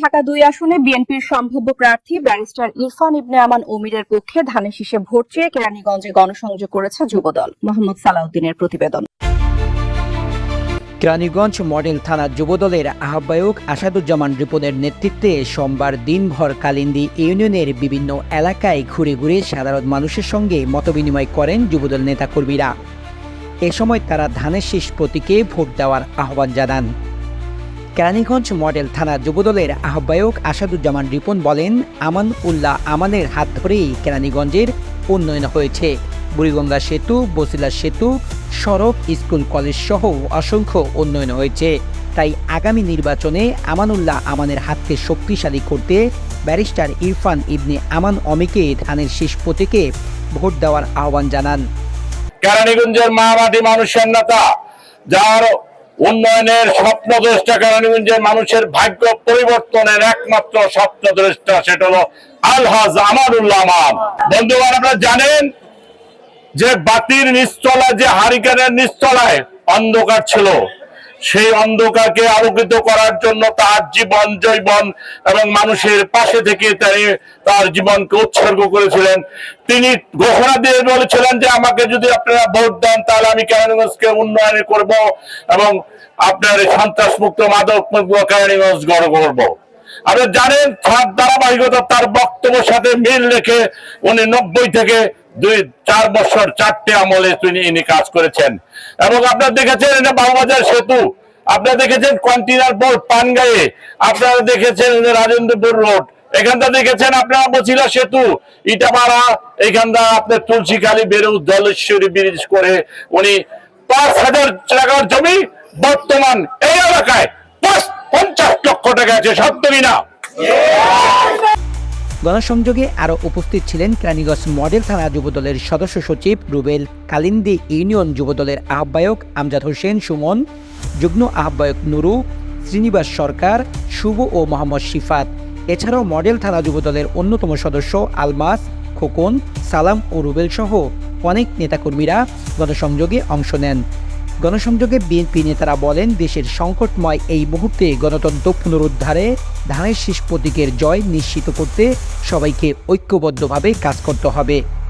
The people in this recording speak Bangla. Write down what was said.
ঢাকা দুই আসনে বিএনপির সম্ভাব্য প্রার্থী ব্যারিস্টার ইরফান ইবনে আমান ওমিরের পক্ষে ধানের শীষে ভোট চেয়ে কেরানীগঞ্জে গণসংযোগ করেছে যুবদল। মোহাম্মদ সালাউদ্দিনের প্রতিবেদন। কেরানীগঞ্জ মডেল থানা যুবদলের আহ্বায়ক আসাদুজ্জামান রিপনের নেতৃত্বে সোমবার দিনভর কালিন্দি ইউনিয়নের বিভিন্ন এলাকায় ঘুরে ঘুরে সাধারণ মানুষের সঙ্গে মতবিনিময় করেন যুবদল নেতাকর্মীরা। এ সময় তারা ধানের শীষ প্রতীকে ভোট দেওয়ার আহ্বান জানান। কেরানীগঞ্জ মডেল থানা যুবদলের আহ্বায়ক আসাদুজ্জামান রিপন বলেন, আমান উল্লাহ আমানের হাত ধরেই কেরানীগঞ্জের উন্নয়ন হয়েছে। বুড়িগঙ্গা সেতু, বসিলা সেতু, সড়ক, স্কুল, কলেজ সহ অসংখ্য উন্নয়ন হয়েছে। তাই আগামী নির্বাচনে আমানুল্লাহ আমানের হাতকে শক্তিশালী করতে ব্যারিস্টার ইরফান ইবনে আমান অমিকে ধানের শেষ প্রতীকে ভোট দেওয়ার আহ্বান জানান। কেরানীগঞ্জের মামাটি মানুষের নেতা, যার উন্নয়নের স্বপ্নদ্রষ্টা যে মানুষের ভাগ্য পরিবর্তনের একমাত্র স্বপ্ন স্বপ্নদ্রষ্টা সেটা হলো আলহাজ আমারুল্লাহ আমান বন্ধুগণ, আপনারা জানেন যে বাতির নিশ্চলা যে হারিকেনের নিশ্চলায় অন্ধকার ছিল। সেই অন্ধকারকে আলোকিত করার জন্য তার জীবন জৈবন এবং মানুষের পাশে থেকে তিনি তার জীবনকে উৎসর্গ করেছিলেন। তিনি ঘোষণা দিয়ে বলেছিলেন যে, আমাকে যদি আপনারা ভোট দেন, তাহলে আমি কেরানীগঞ্জকে উন্নয়ন করব এবং আপনার সন্ত্রাস মুক্ত মাদক মুক্ত কেরানীগঞ্জ গড় করব। আপনি জানেন ধারাবাহিকতা, তার বক্তব্যের সাথে মিল রেখে উনি নব্বই থেকে দুই, চার বছর চারটে আমলে তিনি ইনি কাজ করেছেন। এবং আপনারা দেখেছেন এটা বাবুবাজার সেতু, আপনারা দেখেছেন কন্টিনার বোর্ড পানগাঁয়ে, আপনারা দেখেছেন রাজেন্দ্রপুর রোড, এখানটা দেখেছেন আপনারা বছিলা সেতু ইটাপাড়া এখানটা আপনার তুলসীখালী বেরু জলেশ্বরী ব্রিজ করে উনি পাঁচ হাজার টাকার জমি বর্তমান এই এলাকায় পঞ্চাশ লক্ষ টাকা আছে, সত্য কিনা গণসংযোগে আরও উপস্থিত ছিলেন কেরানীগঞ্জ মডেল থানা যুবদলের সদস্য সচিব রুবেল কালিন্দি, ইউনিয়ন যুবদলের আহ্বায়ক আমজাদ হোসেন, সুমন, যুগ্ম আহ্বায়ক নুরু, শ্রীনিবাস সরকার, শুভ ও মোহাম্মদ শিফাত। এছাড়াও মডেল থানা যুবদলের অন্যতম সদস্য আলমাস, খোকন, সালাম ও রুবেল সহ অনেক নেতাকর্মীরা গণসংযোগে অংশ নেন। গণসংযোগে বিএনপি নেতারা বলেন, দেশের সংকটময় এই মুহূর্তে গণতন্ত্র পুনরুদ্ধারে ধানের শীষ প্রতীকের জয় নিশ্চিত করতে সবাইকে ঐক্যবদ্ধভাবে কাজ করতে হবে।